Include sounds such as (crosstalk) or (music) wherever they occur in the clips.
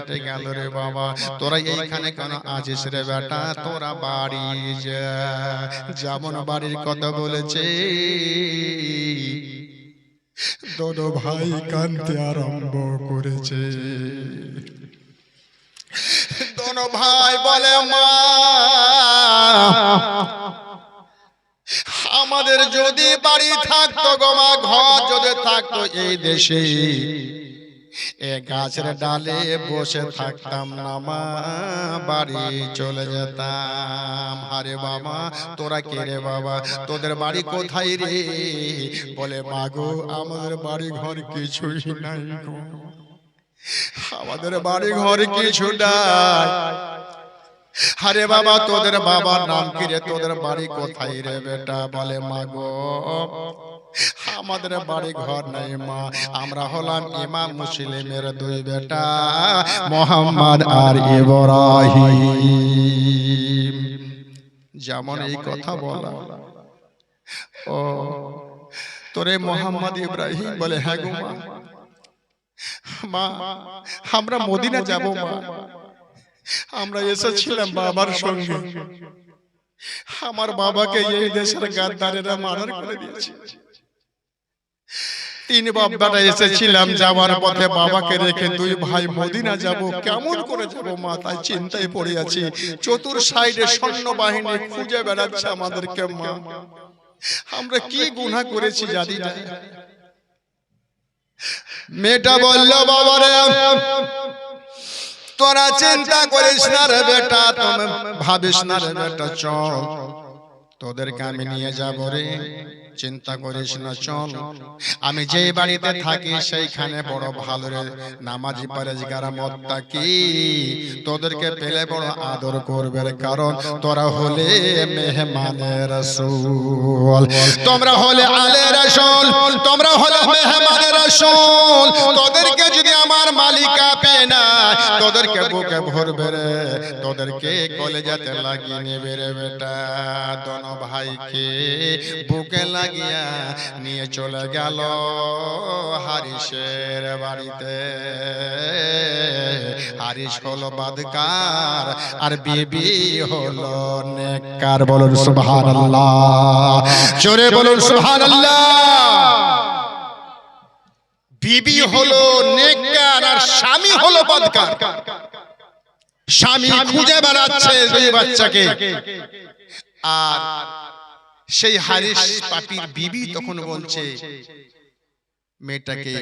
ফেটে গেল রে বাবা। তোরা এইখানে কেন আছিস রে বেটা? তোরা বাড়ি যা। যেমন বাড়ির কথা বলেছে। দোনো ভাই কানতে আরম্ভ করেছে। দোনো ভাই বলে মা আমাদের যদি বাড়ি থাকতো গোমা ঘর যদি থাকতো এই দেশে এ গাছের ডালে বসে থাকতাম না মা বাড়ি চলে যেতাম। আরে বাবা তোরা কে রে বাবা? তোদের বাড়ি কোথায় রে? বলে মাগো আমাদের বাড়ি ঘর কিছুই নাই গো। আমাদের বাড়ি ঘর কিছু নাই। আরে বাবা তোদের বাবার নাম কি রে? তোদের বাড়ি কোথায় রে বেটা? বলে মাগো আমাদের বাড়ি ঘর নাই মা। আমরা হলাম ইমাম মুসলিমের দুই বেটা। মোহাম্মদ আর ইব্রাহিম। যেমন এই কথা বলা। ও তোরে মোহাম্মদ ইব্রাহিম বলে হ্যাঁ গো মা। মা। আমরা মদিনা যাব মা। আমরা এসেছিলাম বাবার সঙ্গে। আমার বাবাকে এই দেশের গাদ্দারেরা মার্ডার করে দিয়েছে। তিন বাবাটা এসেছিলাম যাওয়ার পথে বাবাকে রেখে দুই ভাই মদিনা যাব। কেমন করে যাব মা তাই চিন্তায় পড়ে আছি। চতুর সাইডে সৈন্য বাহিনী খুঁজে বেড়াচ্ছে আমাদেরকে মা। আমরা কি গুনাহ করেছি জানি না। মেয়েটা বলল বাবারে তোরা চিন্তা করিস না রে বেটা তুমি ভাবিস না রে বেটা চল। তোদেরকে আমি নিয়ে যাব রে। চিন্তা করিস না চল। আমি যেই বাড়িতে থাকি সেইখানে বড় ভালো রে। নামাজি পারেজগারা মত্তা কি তোদেরকে পেলে বড় আদর করবে কারণ তোরা হলে মেহমানের রসুল। তোমরা হলে আলে রসুল। তোমরা হলে মেহমানের রসুল। তোদেরকে যদি আমার মালিকা পেয়ে না তোদেরকে বুকে ভরবে রে? তোদেরকে কলেজাতে লাগিয়ে নেবে রে বেটা? দোনো ভাইকে বুকে লাগিয়া নিয়ে চলে গেল হারিসের বাড়িতে। হারিস হলো বাদকার আর বিবি হলো নেককার। বলুন সুবহানাল্লাহ। জোরে বলুন সুবহানাল্লাহ। বিবি হলো নেককার আর স্বামী হলো বদকার। স্বামী খুঁজে বেড়াচ্ছে দুই বাচ্চাকে। আর সেই হারিস পাপির বিবি তখন বলছে মেয়েটাকে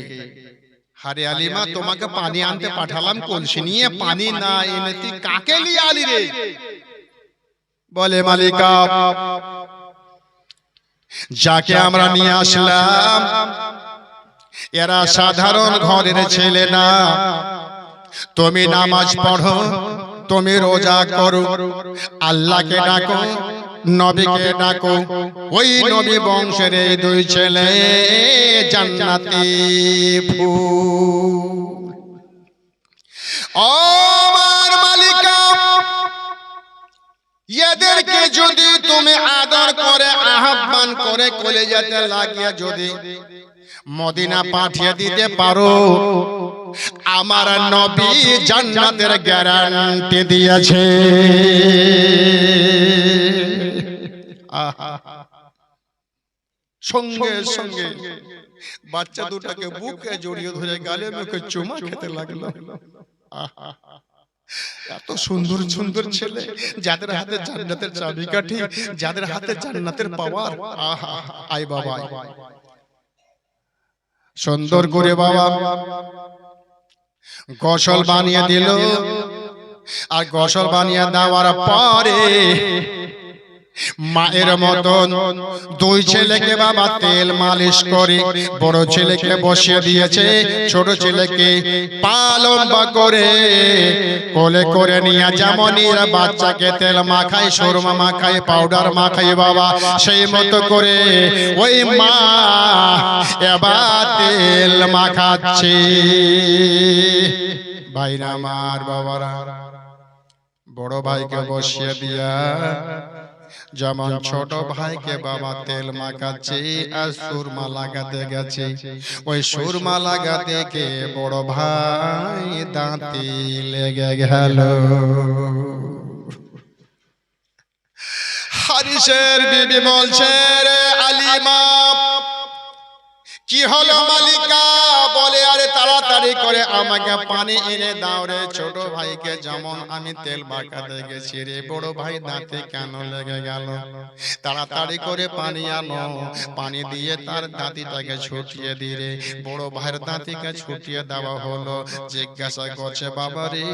হারে আলিমা তোমাকে পানি আনতে পাঠালাম কলসি নিয়ে পানি না এনে তুই কাকে নিয়ে আলি রে? বলে মালিকা যাকে আমরা নিয়ে আসলাম এরা সাধারণ ঘরের ছেলে না। তুমি নামাজ পড়ো তুমি রোজা করো আল্লাহকে ডাকো নবীকে ডাকো। ওই নবী বংশের এই দুই ছেলে জান্নাতি ফুল আমার মালিকা এদেরকে যদি তুমি আদর করে আহ্বান করে কলেজাতে লাগিয়ে যদি মদিনা পাঠিয়ে দিতে পারো। আমার নবী জান্নাতের গ্যারান্টি দিয়েছে। সঙ্গে সঙ্গে বাচ্চা দুটাকে বুকে জড়িয়ে ধরে গালে মুখে চুমা খেতে লাগল। এত সুন্দর সুন্দর ছেলে যাদের হাতে জান্নাতের চাবিকাঠি যাদের হাতে জান্নাতের পাওয়ার আহা। আই বাবা। সুন্দর করে বাবা। গোসল বানিয়ে দিল। আর গোসল বানিয়ে দেওয়ার পরে মায়ের মতন দুই ছেলেকে বাবা তেল মালিশ করে বড় ছেলেকে বসিয়ে দিয়েছে ছোট ছেলেকে পা লম্বা করে কোলে করে নিয়ে যেমন বাচ্চাকে তেল মাখায় সুরমা মাখায় পাউডার মাখায় বাবা সেই মতো করে ওই মা এবার তেল মাখাচ্ছে। ভাইরা আমার বাবারা বড় ভাইকে বসিয়ে দিয়া যেমন ছোট ভাইকে বাবা তেল মাখাচ্ছে আর সুরমা লাগাতে গেছে। ওই সুরমা লাগাতে কে বড় ভাই? দাঁতি লেগে গেল। হারিসের বিবি বলছে রে আলিমা কি হলো মালিকা? করে আমাকে পানি এনে দাও রে ছোট ভাইকে যেমন আমি তেল মাখাতে গেছি রে বড় ভাই দাঁতে কেন লেগে গেল? তাড়াতাড়ি করে পানি আনো পানি দিয়ে তার দাঁতিটাকে ছুটিয়ে দিরে বড় ভাইয়ের দাঁতিকে ছুটিয়ে দেওয়া হলো। জিজ্ঞাসা করছে বাবা রে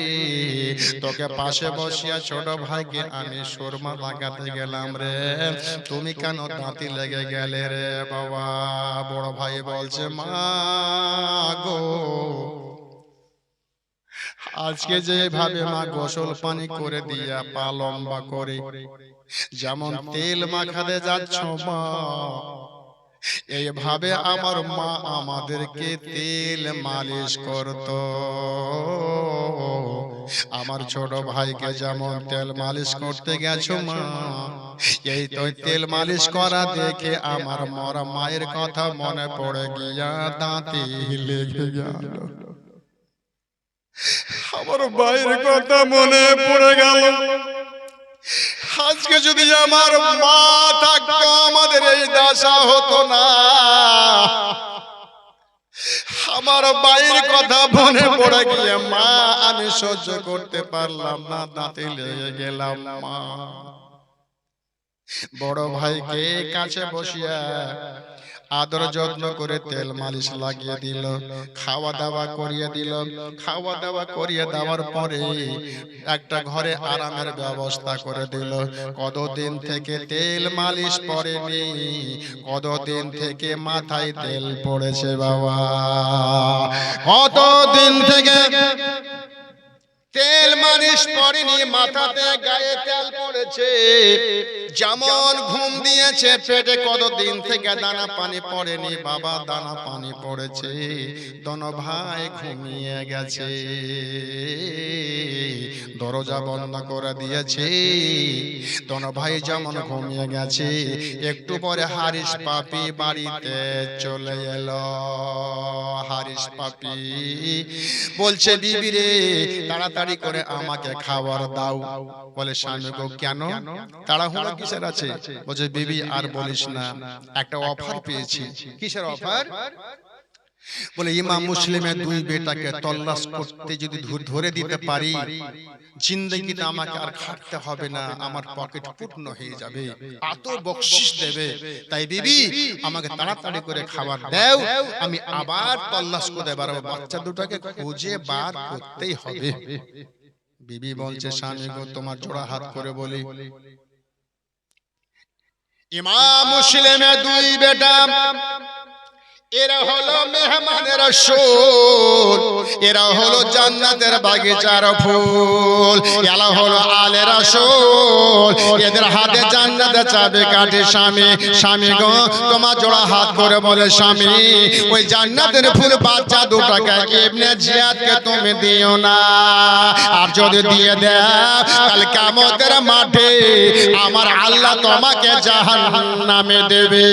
তোকে পাশে বসিয়া ছোট ভাইকে আমি সুরমা লাগাতে গেলাম রে। তুমি কেন দাঁতি লেগে গেলে রে বাবা? বড় ভাই বলছে মা গো আজকে যেভাবে মা গোসল পানি করে দিয়া পা লম্বা করে যেমন তেল মাখাতে যাচ্ছ মা এইভাবে আমার মা আমাদেরকে তেল মালিশ করত। আমার ছোট ভাইকে যেমন তেল মালিশ করতে গেছো মা এই তো তেল মালিশ করা দেখে আমার মরা মায়ের কথা মনে পড়ে গিয়া দাঁতে লেগে গেল। (laughs) আমার মায়ের কথা মনে পড়ে গেল। আজকে যদি আমার মা থাকতো, আমাদের এই দশা হতো না। আমার বাইর কথা মনে পড়ে গিয়ে, মা, আমি সহ্য করতে পারলাম না, দাঁতে লেগে গেলাম, মা। বড় ভাইকে কাছে বসিয়া আদর যত্ন করে তেল মালিশ লাগিয়ে দিল খাওয়া দাওয়া করিয়ে দিল। খাওয়া দাওয়া করিয়ে দেওয়ার পরে একটা ঘরে আরামের ব্যবস্থা করে দিল। কতদিন থেকে তেল মালিশ পড়েনি? কতদিন থেকে মাথায় তেল পড়েছে বাবা? কতদিন থেকে তেল মালিশ পড়েনি মাথাতে গায়ে তেল পড়েছে। যেমন ঘুম দিয়েছে পেটে কতদিন থেকে দানা পানি পড়েনি বাবা দানা পানি পড়েছে। দন ভাই ঘুমিয়ে গেছে। দরজা বন্ধ করে দিয়েছে। দন ভাই যেমন ঘুমিয়ে গেছে একটু পরে হারিস পাপি বাড়িতে চলে এলো। হারিস পাপি। বলছে বিবি রে তাড়াতাড়ি করে আমাকে খাবার দাও বলে স্বামী গো কেন? তাড়াহুড়ো কিসের আছে? বলছে বিবি আর বলিস না। একটা অফার পেয়েছি। কিসের অফার? বলে ইমাম মুসলিমের দুই বেটাকে তল্লাশ করতে যদি ধরে দিতে পারি জিন্দগিতে আমাকে আর খাটতে হবে না। আমার পকেট পূর্ণ হয়ে যাবে। এত বকশিস দেবে। তাই বিবি আমাকে তাড়াতাড়ি করে খাবার দাও। আমি আবার তল্লাশ করে বাড়াবো বাচ্চা দুটাকে খুঁজে বার করতেই হবে বিবি বলছে স্বামী গো তোমার জোড়া হাত করে বলি। ইমাম মুসলিমে দুই বেটা এরা হলো মেহমানের রসুল এরা হলো জান্নাতের বাগিচার ফুল। এরা হলো আলে রসুল এদের হাতে জান্নাতে চাবে কাটে স্বামী স্বামী গো তোমার জোড়া হাত করে বলে স্বামী ওই জান্নাতের ফুল বাচ্চা দুটাকে ইবনে জিয়াদকে তুমি দিও না। আর যদি দিয়ে দাও কাল কিয়ামতের মাঠে আমার আল্লাহ তোমাকে জাহান্নামে দেবে।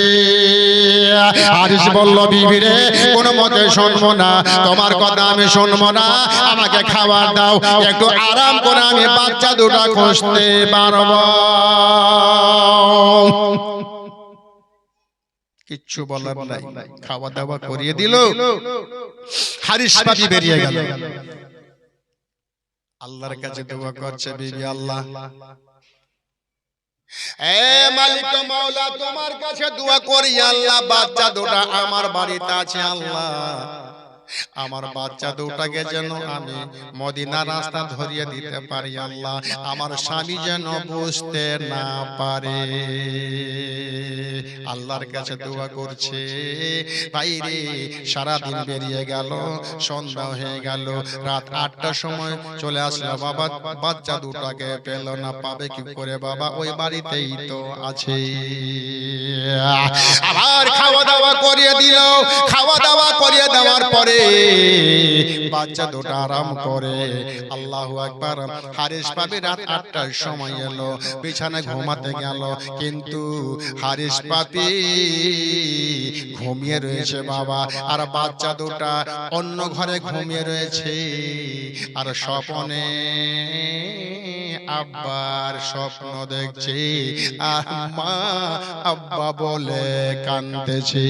হারিস বলল বিবি রে কোন মতে শুনব না। তোমার কথা আমি শুনব না। আমাকে খাবার দাও। একটু আরাম করে আমি বাচ্চা দুটা খুঁজতে পারব। কিচ্ছু বলার নাই। খাওয়া দাওয়া করিয়ে দিল। হারিস পাপি বেরিয়ে গেল। আল্লাহর কাছে দোয়া করছে বিবি আল্লাহ। মালিক মাওলা তোমার কাছে দোয়া করি আল্লাহ বাচ্চা দুটা আমার বাড়িতে আছে আল্লাহ। আমার বাচ্চা দুটাকে যেন আমি মদিনা রাস্তা ধরিয়ে দিতে পারি আল্লাহ। আমার স্বামী যেন বুঝতে না পারে। আল্লাহর কাছে দোয়া করছে ভাই রে সারাদিন বেরিয়ে গেল সন্ধ্যা হয়ে গেল রাত আটটার সময় চলে আসলো বাবা বাচ্চা দুটাকে পেল না পাবে কি করে? বাবা ওই বাড়িতেই তো আছে। আবার খাওয়া দাওয়া করিয়ে দিল খাওয়া দাওয়া করিয়ে দেওয়ার পরে বাচ্চা দুটো আরাম করে। আল্লাহু আকবার। হারিস পাবি রাত আটটার সময় এলো। বিছানায় ঘুমাতে গেল। কিন্তু হারিস পাপি ঘুমিয়ে রয়েছে বাবা। আর বাচ্চা দুটা অন্য ঘরে ঘুমিয়ে রয়েছে। আর স্বপনে আব্বার স্বপ্ন দেখছে। আর মা আব্বা বলে কান্দতেছে